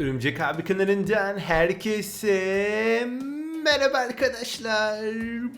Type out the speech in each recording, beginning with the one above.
Örümcek abi kanalından herkese merhaba arkadaşlar.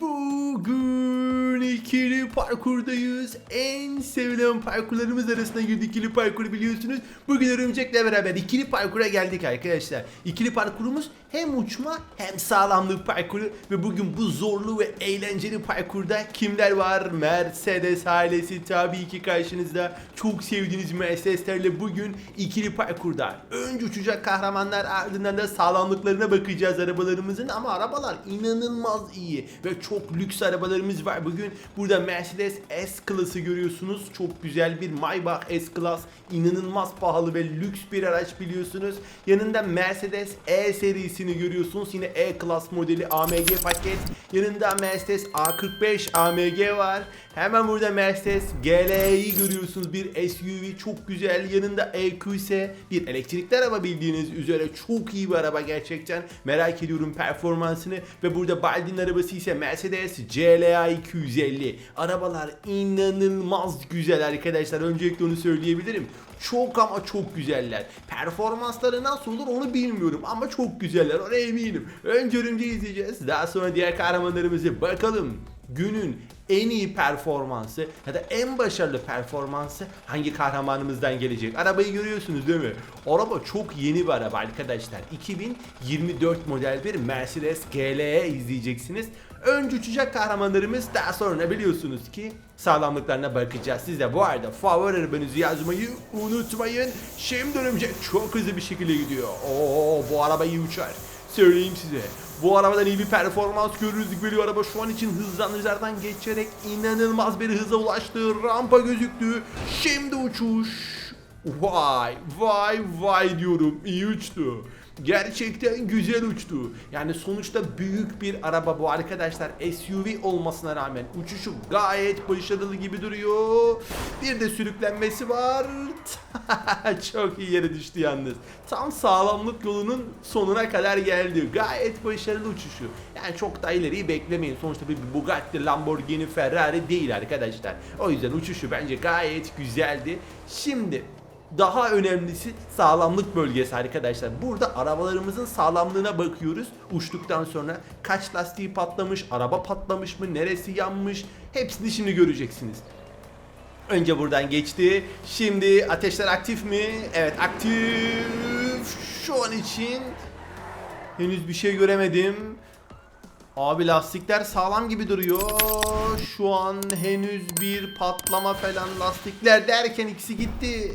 Bugün ikili parkurdayız. En sevilen parkurlarımız arasında girdi ikili parkuru biliyorsunuz. Bugün örümcekle beraber ikili parkura geldik arkadaşlar. İkili parkurumuz hem uçma hem sağlamlık parkuru ve bugün bu zorlu ve eğlenceli parkurda kimler var? Mercedes ailesi tabii ki karşınızda. Çok sevdiğiniz Mercedeslerle bugün ikili parkurda. Önce uçacak kahramanlar ardından da sağlamlıklarına bakacağız arabalarımızın ama arabalar inanılmaz iyi ve çok lüks arabalarımız var bugün. Burada Mercedes S-Class'ı görüyorsunuz. Çok güzel bir Maybach S-Class. inanılmaz pahalı ve lüks bir araç biliyorsunuz. Yanında Mercedes E serisini görüyorsunuz. Yine E-Class modeli AMG paket. Yanında Mercedes A45 AMG var. Hemen burada Mercedes GLE'yi görüyorsunuz. Bir SUV çok güzel. Yanında EQS bir elektrikli araba bildiğiniz üzere çok iyi bir araba gerçekten. Merak ediyorum performansını. Ve burada Baldi'nin arabası ise Mercedes CLA 250. Arabalar inanılmaz güzel arkadaşlar. Öncelikle onu söyleyebilirim. Çok ama çok güzeller. Performansları nasıl olur onu bilmiyorum ama çok güzeller ona eminim. Önce izleyeceğiz. Daha sonra diğer kahramanlarımızı bakalım. Günün en iyi performansı ya da en başarılı performansı hangi kahramanımızdan gelecek? Arabayı görüyorsunuz değil mi? Araba çok yeni bir araba arkadaşlar. 2024 model bir Mercedes GLE izleyeceksiniz. Önce uçacak kahramanlarımız daha sonra biliyorsunuz ki sağlamlıklarına bakacağız. Siz de bu arada favori arabanızı yazmayı unutmayın. Şimdi örümcek çok hızlı bir şekilde gidiyor. Oo bu araba iyi uçar. Söyleyeyim size. Bu arabadan iyi bir performans görürüz gibi araba şu an için hızlanıcılardan geçerek inanılmaz bir hıza ulaştı. Rampa gözüktü. Şimdi uçuş. Vay vay vay diyorum iyi uçtu. Gerçekten güzel uçtu. Yani sonuçta büyük bir araba bu arkadaşlar. SUV olmasına rağmen uçuşu gayet başarılı gibi duruyor. Bir de sürüklenmesi var. Çok iyi yere düştü yalnız. Tam sağlamlık yolunun sonuna kadar geldi. Gayet başarılı uçuşu. Yani çok da ileriyi beklemeyin. Sonuçta bir Bugatti, Lamborghini, Ferrari değil arkadaşlar. O yüzden uçuşu bence gayet güzeldi. Şimdi daha önemlisi sağlamlık bölgesi arkadaşlar. Burada arabalarımızın sağlamlığına bakıyoruz. Uçtuktan sonra kaç lastiği patlamış, araba patlamış mı, neresi yanmış hepsini şimdi göreceksiniz. Önce buradan geçti. Şimdi ateşler aktif mi? Evet aktif. Şu an için henüz bir şey göremedim. Abi lastikler sağlam gibi duruyor. Şu an henüz bir patlama falan lastikler derken ikisi gitti.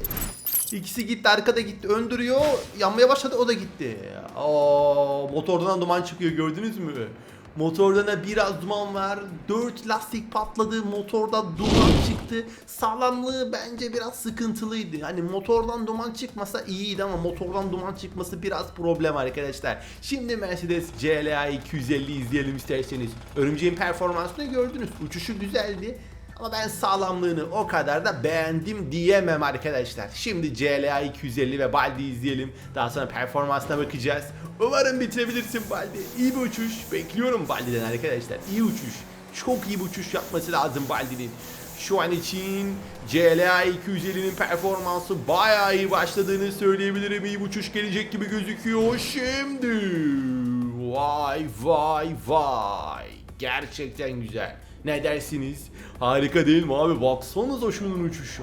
İkisi gitti arkada gitti öndürüyor yanmaya başladı o da gitti. Aa, motordan duman çıkıyor gördünüz mü? Motordan da biraz duman var. 4 lastik patladı. Motorda duman çıktı. Sağlamlığı bence biraz sıkıntılıydı. Hani motordan duman çıkmasa iyiydi ama motordan duman çıkması biraz problem arkadaşlar. Şimdi Mercedes CLA 250 izleyelim isterseniz. Örümceğin performansını gördünüz. Uçuşu güzeldi. Ama ben sağlamlığını o kadar da beğendim diyemem arkadaşlar. Şimdi CLA 250 ve Baldi izleyelim. Daha sonra performansına bakacağız. Umarım bitirebilirsin Baldi. İyi bir uçuş. Bekliyorum Baldi'den arkadaşlar. İyi uçuş. Çok iyi bir uçuş yapması lazım Baldi'nin. Şu an için CLA 250'nin performansı bayağı iyi başladığını söyleyebilirim. İyi uçuş gelecek gibi gözüküyor. Şimdi vay vay vay. Gerçekten güzel. Ne dersiniz? Harika değil mi abi? Baksanıza şunun uçuşu.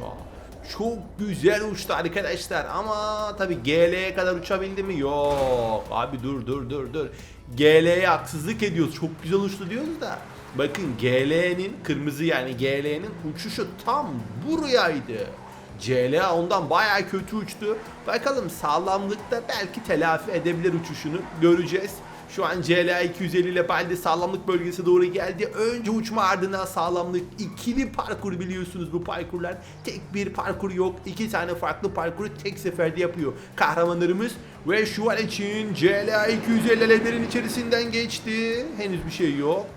Çok güzel uçtu arkadaşlar ama tabi GL'ye kadar uçabildi mi? Yok. Abi dur dur dur dur. GL'ye haksızlık ediyoruz. Çok güzel uçtu diyoruz da. Bakın GL'nin kırmızı yani GL'nin uçuşu tam burayaydı. CLA ondan bayağı kötü uçtu. Bakalım sağlamlıkta belki telafi edebilir uçuşunu. Göreceğiz. Şu an CLA 250 ile Baldi sağlamlık bölgesi doğru geldi. Önce uçma ardından sağlamlık. ikili parkur biliyorsunuz bu parkurlar. Tek bir parkur yok. iki tane farklı parkuru tek seferde yapıyor. Kahramanlarımız ve şu an için CLA 250'lerin içerisinden geçti. Henüz bir şey yok.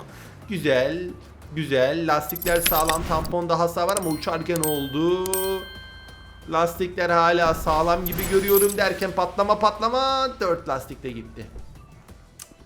Güzel. Güzel. Lastikler sağlam. Tamponda hasar var ama uçarken oldu. Lastikler hala sağlam gibi görüyorum derken patlama patlama 4 lastik de gitti.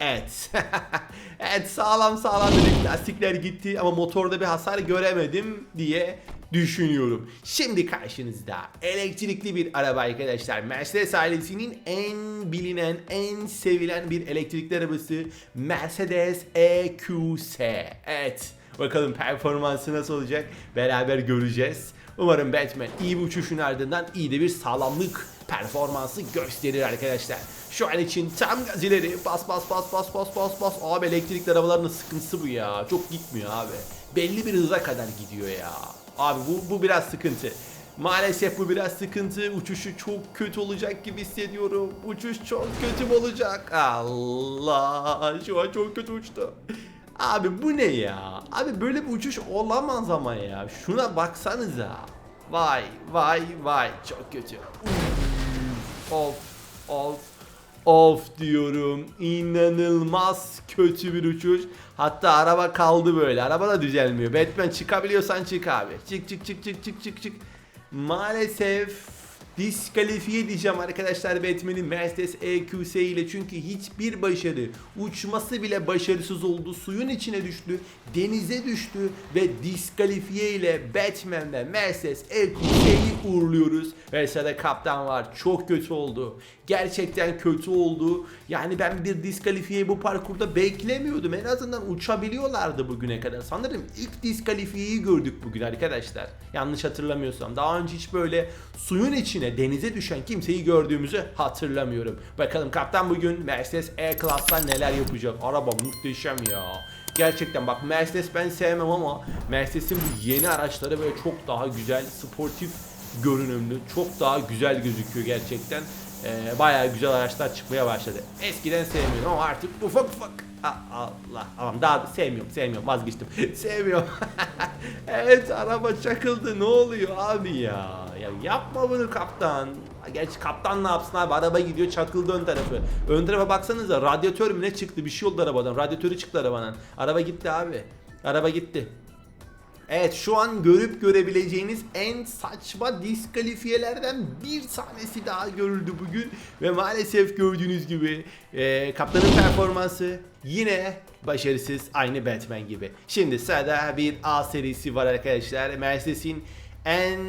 Evet. evet sağlam sağlam dedik. Lastikler gitti ama motorda bir hasar göremedim diye düşünüyorum. Şimdi karşınızda elektrikli bir araba arkadaşlar. Mercedes ailesinin en bilinen, en sevilen bir elektrikli arabası Mercedes EQS. Evet. Bakalım performansı nasıl olacak beraber göreceğiz. Umarım Batman iyi bir uçuşun ardından iyi de bir sağlamlık performansı gösterir arkadaşlar. Şu an için tam gaz ileri bas bas bas bas bas bas bas. Abi elektrikli arabaların sıkıntısı bu ya. Çok gitmiyor abi. Belli bir hıza kadar gidiyor ya. Abi bu, bu biraz sıkıntı. Maalesef bu biraz sıkıntı. Uçuşu çok kötü olacak gibi hissediyorum. Uçuş çok kötü olacak? Allah şu an çok kötü uçtu. Abi bu ne ya? Abi böyle bir uçuş olamaz ama ya. Şuna baksanıza. Vay vay vay çok kötü. Of of of diyorum. İnanılmaz kötü bir uçuş. Hatta araba kaldı böyle. Araba da düzelmiyor. Batman çıkabiliyorsan çık abi. Çık çık çık çık çık çık çık. Maalesef diskalifiye diyeceğim arkadaşlar Batman'in Mercedes EQS ile. Çünkü hiçbir başarı uçması bile başarısız oldu. Suyun içine düştü denize düştü ve diskalifiye ile Batman ve Mercedes EQS'yi uğurluyoruz. Ve sırada kaptan var. Çok kötü oldu. Gerçekten kötü oldu. Yani ben bir diskalifiyeyi bu parkurda beklemiyordum. En azından uçabiliyorlardı bugüne kadar. Sanırım ilk diskalifiyeyi gördük bugün arkadaşlar. Yanlış hatırlamıyorsam. Daha önce hiç böyle suyun içine denize düşen kimseyi gördüğümüzü hatırlamıyorum. Bakalım kaptan bugün Mercedes E-Class'ta neler yapacak. Araba muhteşem ya. Gerçekten bak Mercedes ben sevmem ama Mercedes'in bu yeni araçları böyle çok daha güzel, sportif görünümlü, çok daha güzel gözüküyor gerçekten. Ee, bayağı güzel araçlar çıkmaya başladı. Eskiden sevmiyordum ama artık ufak ufak. Allah tamam daha sevmiyorum sevmiyorum vazgeçtim. sevmiyorum. evet araba çakıldı ne oluyor abi ya? Ya yapma bunu kaptan. Gerçi kaptan ne yapsın abi araba gidiyor çakıldı ön tarafı. Ön tarafa baksanıza radyatör mü ne çıktı bir şey oldu arabadan. Radyatörü çıktı arabanın. Araba gitti abi. Araba gitti. Evet şu an görüp görebileceğiniz en saçma diskalifiyelerden bir tanesi daha görüldü bugün. Ve maalesef gördüğünüz gibi e, kaptanın performansı yine başarısız aynı Batman gibi. Şimdi sırada bir A serisi var arkadaşlar. Mercedes'in en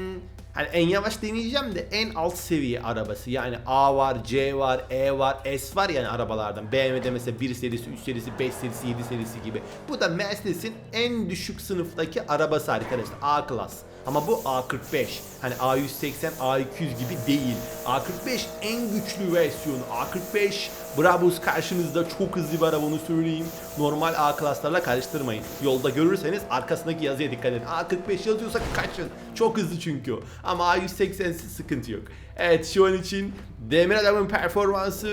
Hani en yavaş deneyeceğim de en alt seviye arabası. Yani A var, C var, E var, S var yani arabalardan. BMW'de mesela 1 serisi, 3 serisi, 5 serisi, 7 serisi gibi. Bu da Mercedes'in en düşük sınıftaki arabası arkadaşlar. A klas. Ama bu A45. Hani A180, A200 gibi değil. A45 en güçlü versiyonu. A45 Brabus karşınızda çok hızlı bir araba onu söyleyeyim. Normal A klaslarla karıştırmayın. Yolda görürseniz arkasındaki yazıya dikkat edin. A45 yazıyorsa kaçın. Çok hızlı çünkü. Ama A180 sıkıntı yok. Evet şu an için Demir Adam'ın performansı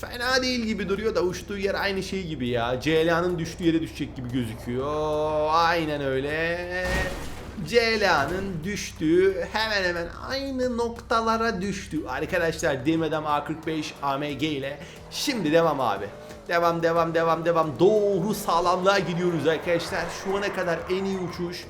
fena değil gibi duruyor da uçtuğu yer aynı şey gibi ya. CLA'nın düştüğü yere düşecek gibi gözüküyor. Aynen öyle. CLA'nın düştüğü hemen hemen aynı noktalara düştü. Arkadaşlar Demir Adam A45 AMG ile şimdi devam abi. Devam devam devam devam. Doğru sağlamlığa gidiyoruz arkadaşlar. Şu ana kadar en iyi uçuş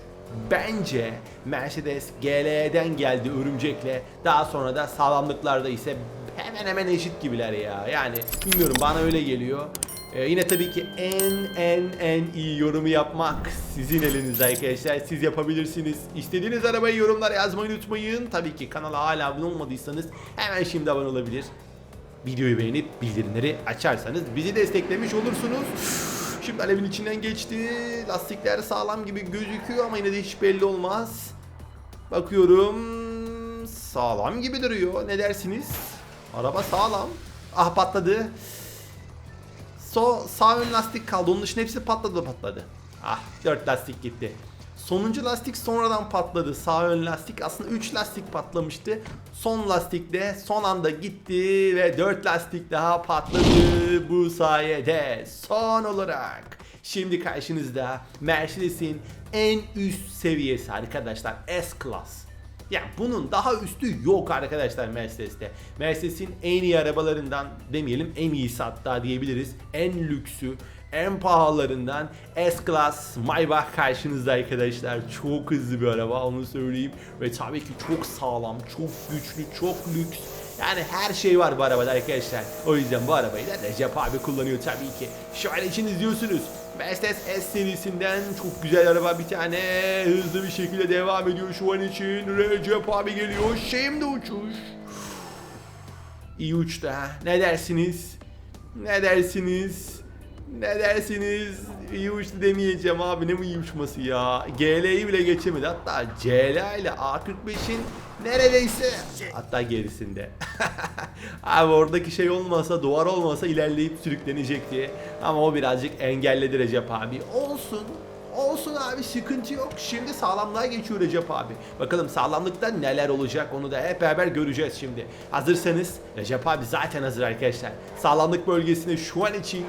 Bence Mercedes GL'den geldi örümcekle. Daha sonra da sağlamlıklarda ise hemen hemen eşit gibiler ya. Yani bilmiyorum bana öyle geliyor. Ee, yine tabii ki en en en iyi yorumu yapmak sizin elinizde arkadaşlar. Siz yapabilirsiniz. İstediğiniz arabayı yorumlara yazmayı unutmayın. Tabii ki kanala hala abone olmadıysanız hemen şimdi abone olabilir. Videoyu beğenip bildirimleri açarsanız bizi desteklemiş olursunuz. Şimdi alevin içinden geçti. Lastikler sağlam gibi gözüküyor ama yine de hiç belli olmaz. Bakıyorum. Sağlam gibi duruyor. Ne dersiniz? Araba sağlam. Ah patladı. So, sağ ön lastik kaldı. Onun dışında hepsi patladı patladı. Ah 4 lastik gitti. Sonuncu lastik sonradan patladı. Sağ ön lastik aslında 3 lastik patlamıştı. Son lastik de son anda gitti ve 4 lastik daha patladı bu sayede. Son olarak şimdi karşınızda Mercedes'in en üst seviyesi arkadaşlar S-Class. Yani bunun daha üstü yok arkadaşlar Mercedes'te. Mercedes'in en iyi arabalarından demeyelim en iyisi hatta diyebiliriz. En lüksü, en pahalılarından S-Class Maybach karşınızda arkadaşlar. Çok hızlı bir araba onu söyleyeyim. Ve tabii ki çok sağlam, çok güçlü, çok lüks. Yani her şey var bu arabada arkadaşlar. O yüzden bu arabayı da Recep abi kullanıyor tabii ki. Şöyle için izliyorsunuz. Mercedes S serisinden çok güzel araba bir tane hızlı bir şekilde devam ediyor şu an için. Recep abi geliyor. Şimdi uçuş. İyi uçtu ha. Ne dersiniz? Ne dersiniz? Ne dersiniz? İyi uçtu demeyeceğim abi ne bu iyi uçması ya. GL'yi bile geçemedi. Hatta CL ile A45'in neredeyse hatta gerisinde. abi oradaki şey olmasa duvar olmasa ilerleyip sürüklenecekti. Ama o birazcık engelledi Recep abi. Olsun. Olsun abi sıkıntı yok. Şimdi sağlamlığa geçiyor Recep abi. Bakalım sağlamlıkta neler olacak onu da hep beraber göreceğiz şimdi. Hazırsanız Recep abi zaten hazır arkadaşlar. Sağlamlık bölgesine şu an için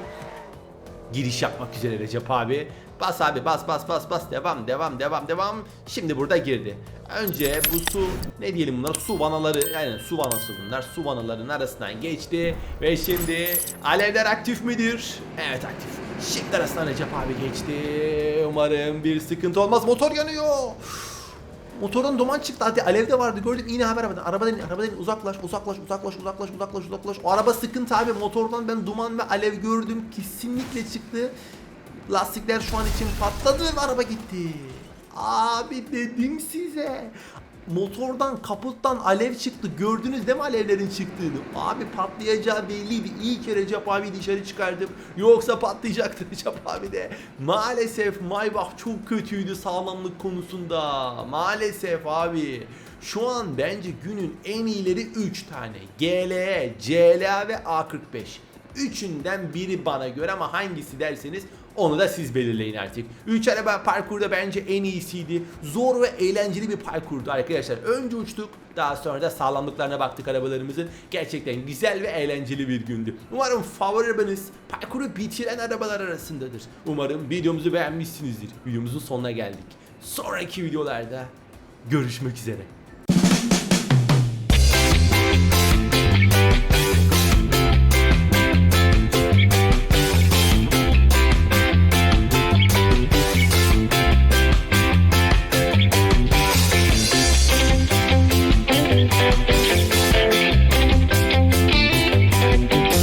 giriş yapmak üzere Recep abi. Bas abi bas bas bas bas devam devam devam devam. Şimdi burada girdi. Önce bu su ne diyelim bunlar su vanaları yani su vanası bunlar su vanalarının arasından geçti ve şimdi alevler aktif midir? Evet aktif. Şimdi arasından Recep abi geçti. Umarım bir sıkıntı olmaz. Motor yanıyor. Motorun duman çıktı. Hadi alev de vardı gördüm. Yine haber arabadan. Arabadan arabadan. Uzaklaş, uzaklaş, uzaklaş, uzaklaş, uzaklaş, uzaklaş. O araba sıkıntı abi. Motordan ben duman ve alev gördüm. Kesinlikle çıktı. Lastikler şu an için patladı ve araba gitti. Abi dedim size. Motordan, kaputtan alev çıktı. Gördünüz değil mi alevlerin çıktığını? Abi patlayacağı belliydi. İyi ki Recep abi dışarı çıkardım. Yoksa patlayacaktı Recep abi de. Maalesef Maybach çok kötüydü sağlamlık konusunda. Maalesef abi. Şu an bence günün en iyileri 3 tane. GLE, CLA ve A45. Üçünden biri bana göre ama hangisi derseniz onu da siz belirleyin artık. 3 araba parkurda bence en iyisiydi. Zor ve eğlenceli bir parkurdu arkadaşlar. Önce uçtuk daha sonra da sağlamlıklarına baktık arabalarımızın. Gerçekten güzel ve eğlenceli bir gündü. Umarım favori arabanız parkuru bitiren arabalar arasındadır. Umarım videomuzu beğenmişsinizdir. Videomuzun sonuna geldik. Sonraki videolarda görüşmek üzere.